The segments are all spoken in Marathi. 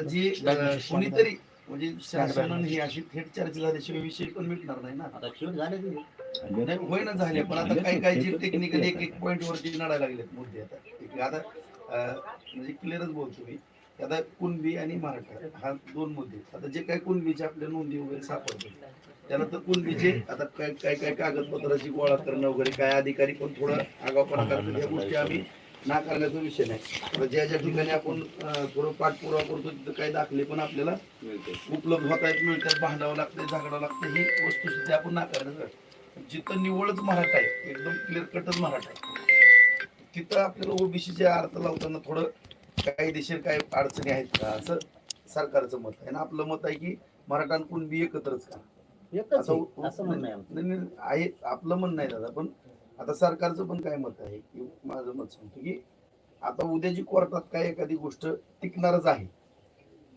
जी कोणीतरी म्हणजे शासनाने ही अशी थेट चर्चा झाल्याशिवाय विषय पण मिटणार नाही ना. आता झाले. नाही होईना झाले पण आता काही काही जे टेक्निकल एक एक पॉईंट वरती लढायला लागलेत मुद्दे आता. एक आता अं, म्हणजे क्लिअरच बोलतो मी. आता कुणबी आणि मराठा हा दोन मुद्दे आता जे काही कुणबीचे आपल्या नोंदी वगैरे सापडते त्याला तर कुणबीचे आता काय काय काय कागदपत्राची गोळा करणं वगैरे काय अधिकारी पण थोडं आगावपणा करतात या गोष्टी आम्ही नाकारण्याचा विषय नाही. ज्या ज्या ठिकाणी आपण थोडं पाठपुरावा करतो तिथं काही दाखले पण आपल्याला उपलब्ध होत आहेत मिळतात. भांडावं लागतं झगडावं लागतं ही वस्तुस्थिती आपण नाकारण्याचं जिथं निवळच मराठा आहे एकदम क्लिअर कटच मराठा आहे. तिथं आपल्याला ओबीसीचे अर्थ लावताना थोडं कायदेशीर काय अडचणी आहेत का? असं सरकारचं मत आहे. आणि आपलं मत आहे की मराठा आणि कुणबी एकत्रच का असं आहे आपलं म्हणणं आहे दादा पण आता सरकारचं पण काय मत आहे की माझं मत सांगतो की आता उद्या जी कोर्टात काय एखादी गोष्ट टिकणारच आहे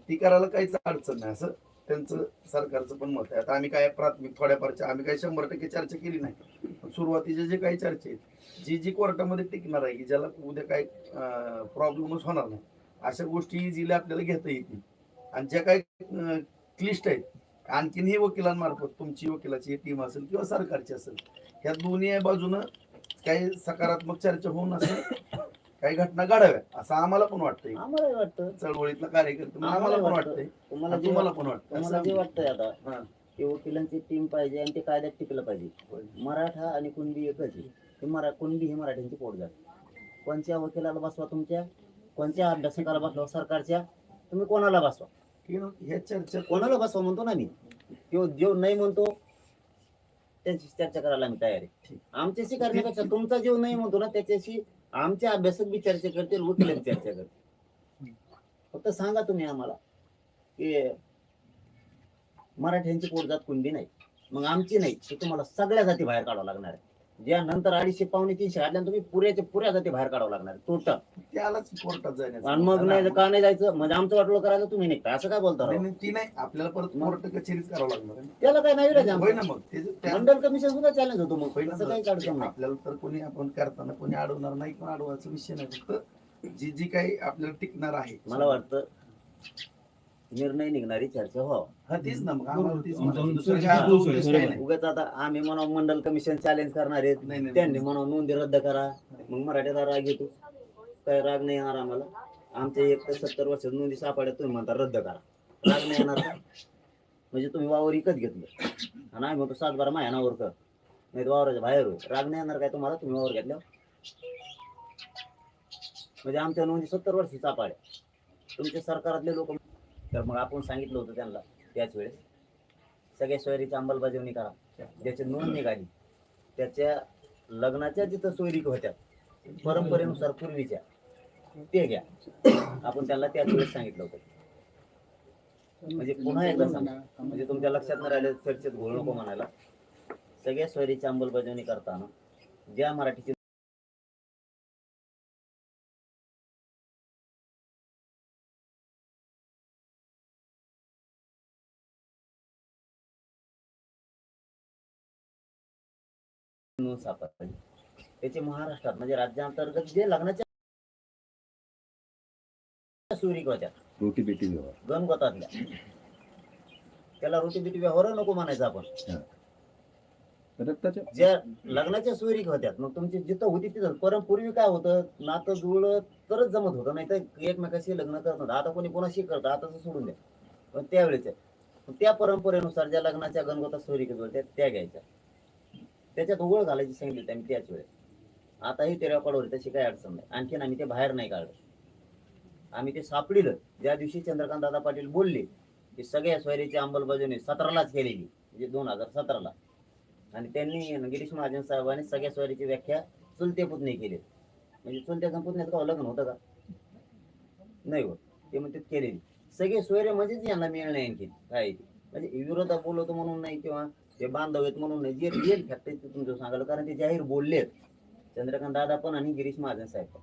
ती करायला काहीच अडचण नाही. असं त्यांचं सरकारचं पण मत आहे. आता आम्ही काय प्राथमिक थोड्याफारच्या आम्ही काही शंभर टक्के चर्चा केली नाही. सुरुवातीचे जे काही चर्चा आहेत जी जी कोर्टामध्ये टिकणार आहे की ज्याला उद्या काय प्रॉब्लेमच होणार नाही अशा गोष्टी जिला आपल्याला घेता येतील. आणि ज्या काही क्लिष्ट आहेत आणखीनही वकिलांमार्फत तुमची वकिलाची टीम असेल किंवा सरकारची असेल ह्या दोन्ही बाजूनं काही सकारात्मक चर्चा होऊन असं काही घटना घडाव्या असं आम्हाला पण वाटतंय. वाटतं. चळवळीतला कार्यकर्ते आम्हाला पण वाटतंय. तुम्हाला जे तुम्हाला पण वाटतं तुम्हाला जे असं वाटतंय आता हा. की वकिलांची टीम पाहिजे आणि ते कायद्यात टिकलं पाहिजे. मराठा आणि कुणबी एकच आहे. ते मरा कुणबी ही मराठ्यांची पोटगाड कोणत्या वकिलाला बसवा तुमच्या? कोणत्या अभ्यासकाला बसवा? सरकारच्या? तुम्ही कोणाला बसवा? ह्या चर्चा कोणाला बसवा म्हणतो ना मी तो जो नाही म्हणतो त्यांची चर्चा करायला आम्ही तयार आहे. आमच्याशी करण्यापेक्षा तुमचा जीव नाही म्हणतो ना त्याच्याशी आमचे अभ्यासक बी चर्चा करतील वकील चर्चा करतील. फक्त सांगा तुम्ही आम्हाला की मराठ्यांची पोटजात कुणबी नाही. मग आमची नाही ते तुम्हाला सगळ्या जाती बाहेर काढावं लागणार आहे. ज्या नंतर अडीचशे पावणे तीनशे काढल्या तुम्ही पुऱ्याच्या पुऱ्या जाती बाहेर काढावं लागणार टोटल त्यालाच कोर्टात जाण्याचं. आणि मग नाही का नाही जायचं? म्हणजे आमचं वाटलं करायचं तुम्ही नाही असं काय बोलता? नाही, राव? नाही, ती नाही. आपल्याला परत मग? कोर्ट कचेरीच करावं लागणार आहे. त्याला काय नाही राहायचं होय. ना मग. ते त्या- मंडल कमिशन सुद्धा चॅलेंज होतो मग. होय ना असं काही मग. अडचण नाही. आपल्याला तर कोणी आपण करताना कोणी अडवणार नाही पण अडवायचा विषय नाही. फक्त जी जी काही आपल्याला टिकणार आहे. मला वाटतं निर्णय निघणारी चर्चा व्हावा हा तेच ना मग आम्हाला तेच आमचा म्हणायचं. उद्देश दुसरं आहे. काय आमचा उद्देश काही नाही. उगाच आता आम्ही म्हणा मंडल कमिशन चॅलेंज करणार आहेत. नाही, त्यांनी. म्हणा नोंदी रद्द करा. मग मराठ्याचा राग येतो. काय राग नाही येणार आम्हाला. आमच्या एक तर सत्तर वर्षात नोंदी सापड्या तुम्ही म्हणता रद्द करा. राग नाही येणार का? म्हणजे तुम्ही वावर विकत घेतलं. आणि आम्ही म्हणतो सात बारा महिन्यावर कर. नाही तर वावराच्या बाहेर होईल. राग नाही येणार काय तुम्हाला? तुम्ही वावर घेतल्यावर. म्हणजे आमच्या नोंदी सत्तर वर्षी सापाड्या तुमच्या सरकारातले लोक तर मग आपण सांगितलं होतं त्यांना त्याच वेळेस सगळ्या सोयरीची अंमलबजावणी करा. ज्याची नोंद निघाली. त्याच्या लग्नाच्या जिथं सोयरी होत्या परंपरेनुसार पूर्वीच्या ते घ्या. आपण त्यांना त्याच वेळेस सांगितलं होतं. म्हणजे पुन्हा एकदा सांगा म्हणजे तुमच्या लक्षात न राहिले चर्चेत घोळ नको म्हणायला. सगळ्या सोयरीची अंमलबजावणी करताना ज्या मराठीची सापडली. त्याचे महाराष्ट्रात म्हणजे राज्यांतर्गत जे लग्नाच्या होत्या रोटी बेटी व्यवहार. गणगोतातल्या त्याला रोटी बिटी व्यवहार नको म्हणायचं आपण. रक्ताच्या? ज्या लग्नाच्या सोयरी होत्या मग तुमची जिथं होती तिथं परम पूर्वी काय होतं? नातं जुळलं तरच जमत होतं. नाही तर एकमेकाशी लग्न करत नव्हतं. आता कोणी कोणाशी करतं? आता तर सोडून द्या. पण त्यावेळेच त्या परंपरेनुसार ज्या लग्नाच्या गणगोता सोयरी होत्या त्या घ्यायच्या. त्याच्यात उघड घालायची सांगितली त्यांनी आम्ही त्याच वेळेस. आताही ते रेकॉर्डवर तशी काही अडचण नाही. आणखीन आम्ही ते बाहेर नाही काढलं. आम्ही ते सापडिलं. ज्या दिवशी चंद्रकांत दादा पाटील बोलले की सगळ्या सोयरीची अंमलबजावणी सतरालाच केलेली म्हणजे दोन हजार सतराला. आणि त्यांनी गिरीश महाजन साहेबांनी सगळ्या स्वारीची व्याख्या चुलते पुतणे केली म्हणजे चुलत्याचं पुतण्याचं का लग्न होतं का? नाही होत. ते म्हणते केलेली. सगळे सोयरे म्हणजेच यांना मिळणे आणखी काय म्हणजे विरोधात बोलवतो म्हणून नाही किंवा ते बांधव आहेत म्हणून नाही जे रिअल फॅक्ट आहे ते तुमचं सांगायला कारण ते जाहीर बोललेत. चंद्रकांत दादा पण आणि गिरीश महाजन साहेब पण.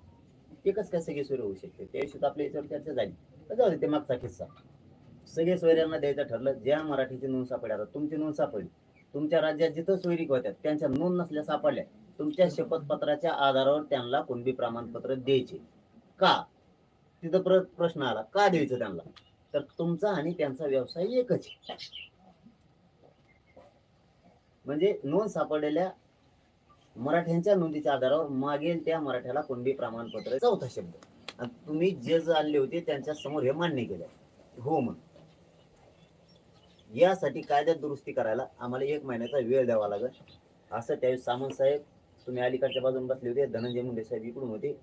ते कसं काय सगळे सोयरे होऊ शकते? त्या दिवशी आपल्या याच्यावर चर्चा झाली. तर जाऊ दे ते मागचा किस्सा. सगळे सोयऱ्यांना द्यायचं ठरलं ज्या मराठीची नोंद सापडल्या आता तुमची नोंद सापडली. तुमच्या राज्यात जिथं सोयरीक होत्या त्यांच्या नोंद नसल्या सापडल्या. तुमच्या शपथपत्राच्या आधारावर त्यांना कुणबी प्रमाणपत्र द्यायचे? का? तिथं प्र प्रश्न आला. का द्यायचं त्यांना? तर तुमचा आणि त्यांचा व्यवसाय एकच आहे. म्हणजे नोंद सापडलेल्या मराठ्यांच्या नोंदीच्या आधारावर मागेल त्या मराठ्याला कुणबी प्रमाणपत्र? चौथा शब्द. आणि तुम्ही जे जे आणले होते त्यांच्यासमोर हे मान्य केलं. हो म्हणून. यासाठी कायद्यात दुरुस्ती करायला आम्हाला एक महिन्याचा वेळ द्यावा लागेल. असं त्यावेळी सामंत साहेब तुम्ही अलीकडच्या बाजून बसले होते धनंजय मुंडे साहेब इकडून होते.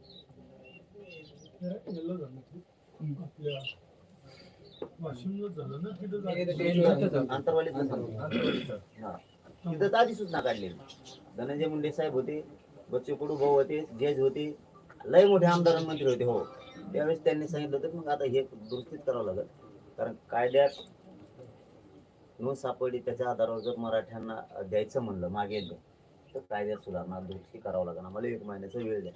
याला तिथं झालं. सूचना काढलेली धनंजय मुंडे साहेब होते बच्चे कडू भाऊ होते जज होते लय मोठे आमदार मंत्री होते हो. त्यावेळेस त्यांनी सांगितलं होतं मग आता हे दुरुस्तीत करावं लागेल. कारण कायद्यात न सापडली त्याच्या आधारावर जर मराठ्यांना द्यायचं म्हणलं मागे तर कायद्यात सुधारणा दुरुस्ती करावं लागेल. आम्हाला एक महिन्याचा वेळ द्या.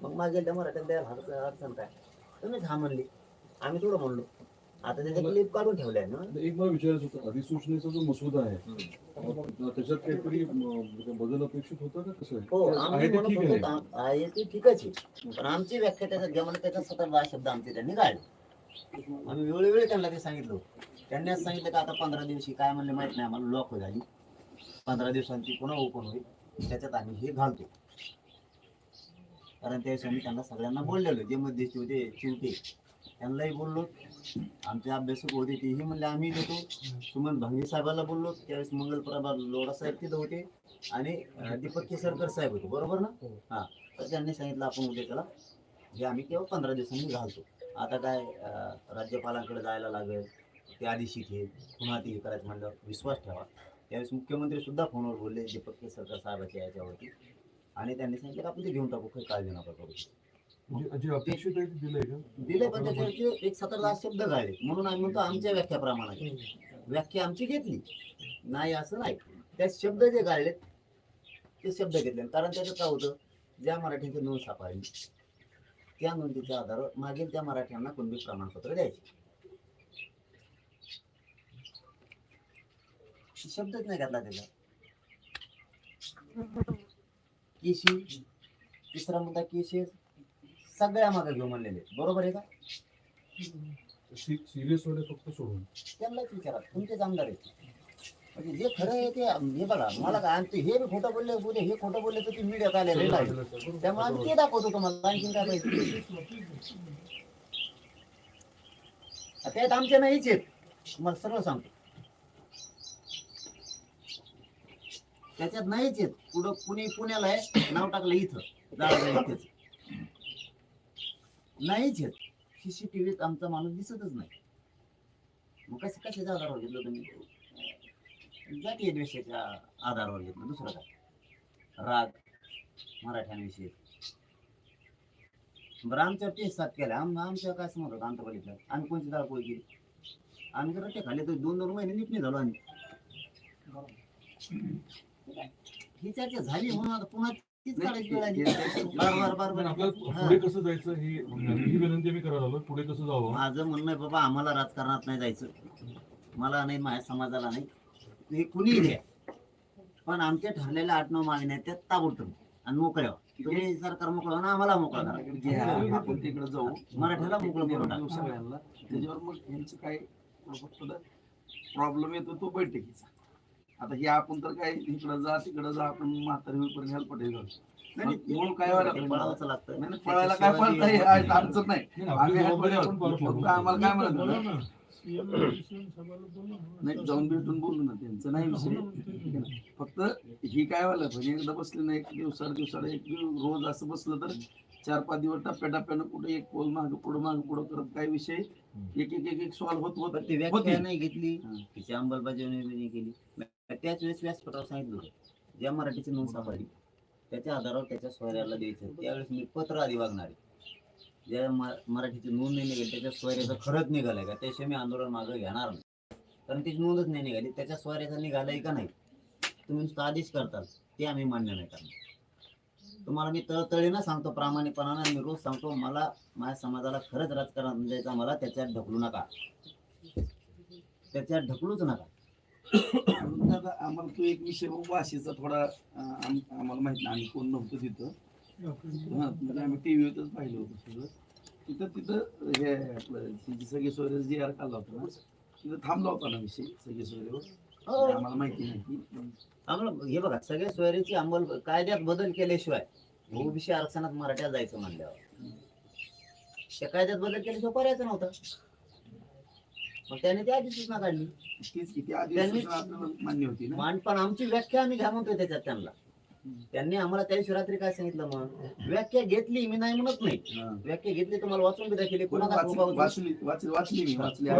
मग मागे त्या मराठ्यांना द्यायला अडचण काय तुम्हीच हा म्हणली. आम्ही थोडं म्हणलो. आता त्याच्या क्लिप काढून ठेवल्या ना? एक मला विचारायचं होतं अधिसूचनेचा जो मसुदा आहे त्याच्यात काहीतरी म, बदल अपेक्षित होता का कसं? हो आम्ही म्हणत ठीक होतो आहे ते ठीकच आहे. पण आमची व्याख्या त्याच्यात घ्या म्हणजे त्याच्यात सतत दहा शब्द आमचे त्यांनी काढले आम्ही वेळोवेळी त्यांना ते सांगितलं. त्यांनी असं सांगितलं की आता पंधरा दिवशी काय म्हणले माहीत नाही आम्हाला लॉक झाली पंधरा दिवसांची पुन्हा ओपन होईल. त्याच्यात आम्ही हे घालतो. कारण त्यावेळेस आम्ही त्यांना सगळ्यांना बोललेलो जे मध्यस्थी होते चिवते. त्यांनाही बोललो. आमचे अभ्यासक होते तेही म्हणले आम्ही देतो. सुमन भांगे साहेबाला बोललो. त्यावेळेस मंगलप्रभा लोढा साहेब तिथं होते. आणि दीपक केसरकर साहेब होते. बरोबर ना? हा. तर त्यांनी सांगितलं आपण उद्या त्याला हे आम्ही केव्हा पंधरा दिवसांनी घालतो. आता काय राज्यपालांकडे जायला लागेल. ते आधी शिकेल पुन्हा ते हे करायचं म्हणलं विश्वास ठेवा. त्यावेळेस मुख्यमंत्री सुद्धा फोनवर बोलले दीपक केसरकर साहेबाच्या याच्यावरती. आणि त्यांनी सांगितलं आपण ते घेऊन टाकू. काही काळजी नका करू. जे अपेक्षित आहे ते दिलंय का दिले पण त्याच्यावरती एक सतरा दहा शब्द गाळले म्हणून आम्ही म्हणतो आमच्या व्याख्याप्रमाणे व्याख्या आमची घेतली नाही असं नाही त्या शब्द जे गाळले ते शब्द घेतले कारण त्याचं काय होतं ज्या मराठीची नोंद सापडली त्या नोंदीच्या आधारावर मागील त्या मराठ्यांना कुणबी प्रमाणपत्र द्यायचे शब्दच नाही घातला त्याचा केशी तिसरा मुद्दा केशी सगळ्या मागे घेऊ म्हणलेले. बरोबर आहे का? सिरियस वाले फक्त सोडून. त्यांनाच विचारा. तुमचेच आमदार आहेत. म्हणजे जे खरं आहे ते हे बघा मला काय आमचे हे बी खोटं बोलले बोलले हे खोटं बोलले तर ती मीडियात आलेले त्यामुळे आम्ही ते दाखवतो तुम्हाला आणखीन काय पाहिजे. त्यात आमचे नाहीच आहेत. तुम्हाला सर्व सांगतो. त्याच्यात नाहीच आहेत. पुढं पुणे पुण्याला आहे नाव टाकलं इथं. जाळगाव इथेच. नाहीच आहेत सीसीटीव्हीत आमचा माणूस दिसतच नाही. मग कसं कशाच्या आधारावर घेतलं तुम्ही? जातीय द्वेषाच्या आधारावर घेतलं दुसरं काय? राग मराठ्यांविषयी बरं आमच्या तेच साथ केल्या. आम आमच्या काय समज होतं? आंतरपालिका आम्ही कोणती दाळ पोळी केली? आम्ही जर रट्टे खाल्ले. तर दोन दोन महिने निपणे झालो आम्ही. ही चर्चा झाली म्हणून आता पुन्हा तीच काढायची वेळ आली. आपल्याला. पुढे कसं जायचं ही ही विनंती मी करायला आलो पुढे कसं जावं? माझं म्हणणं आहे बाबा आम्हाला राजकारणात नाही जायचं. मला नाही माझ्या समाजाला नाही. हे कुणी द्या? पण आमच्या ठरलेल्या आठ नऊ मागण्या आहेत त्या ताबडतोब. आणि मोकळ्या व्हा. तुम्ही सरकार मोकळं ना आम्हाला मोकळं करा. घ्या. आपण तिकडे जाऊ. मराठ्याला मोकळं करून टाका. सगळ्यांना. त्याच्यावर मग यांचं काय फक्त प्रॉब्लेम येतो तो बैठकीचा. आता हे आपण तर काय इकडं जा तिकडं जा आपण म्हातारी होईपर्यंत हेल्पट हे करतो नाही, मूळ काय व्हायला लागतं. नाही, नाही, पळायला काय पळता हे अडचण आम्ही. आम्हाला काय म्हणत. नाही. जाऊन भेटून बोलू ना त्यांचं नाही विषय. फक्त ही काय व्हायला म्हणजे एकदा बसले ना एक दिवसाड दिवसाड एक दिवस रोज असं बसलं तर चार पाच दिवस टप्प्याटप्प्यानं कुठे एक पोल माग पुढं माग पुढं करत काही विषय? एक एक एक एक सॉल्व्ह होत होत. ती व्याख्या. नाही घेतली. तिची अंमलबजावणी नाही केली. त्याच वेळेस व्यासपीठावर सांगितलं होतं. ज्या मराठीची नोंद सापडली त्याच्या आधारावर त्याच्या स्वैर्याला द्यायचं त्यावेळेस मी पत्र आधी वागणार आहे. ज्या म- मराठीची नोंद नाही निघाली त्याच्या सोयऱ्याचं खरंच निघालंय का? त्याशिवाय मी आंदोलन मागं घेणार नाही. कारण त्याची नोंदच नाही निघाली. त्याच्या सोयऱ्याचा निघालाय का नाही तुम्ही नुसतं आदेश करताल ते आम्ही मान्य नाही करणार. तुम्हाला मी तळतळीनं सांगतो प्रामाणिकपणानं मी रोज सांगतो मला माझ्या समाजाला खरंच राजकारण द्यायचं मला त्याच्यात ढकलू नका. त्याच्यात ढकलूच नका. आता आम्हाला तो एक विषय वाशीचा थोडा आम्हाला माहीत नाही आम्ही कोण नव्हतं तिथं. हा, म्हणजे आम्ही टीव्हीवरच पाहिलं होतं सगळं. तिथं तिथं हे आपलं सगळी सोयरे जी आर काढला होता ना. तिथं थांबला होता ना विषय सगळी सोयरेवर. हो आम्हाला माहिती नाही. आम्हाला हे बघा सगळ्या सोयरीची अंमल कायद्यात बदल केल्याशिवाय ओबीसी आरक्षणात मराठ्यात जायचं म्हणल्यावर. कायद्यात बदल केल्याशिवाय पर्यायच नव्हता. मग त्याने ती आधी सूचना काढली तीच किती आधी त्यांनी- सूचना आपल्याला मान्य होती ना. मान पण आमची व्याख्या आम्ही घ्या म्हणतोय त्याच्यात त्यांना. त्यांनी आम्हाला त्या दिवशी रात्री काय सांगितलं मग? व्याख्या घेतली मी नाही म्हणत नाही. हा. व्याख्या घेतली तुम्हाला वाचून बी दाखवली. कोणी कोणाला वाचली वाचली वाचली वाचली मी वाचली आहे.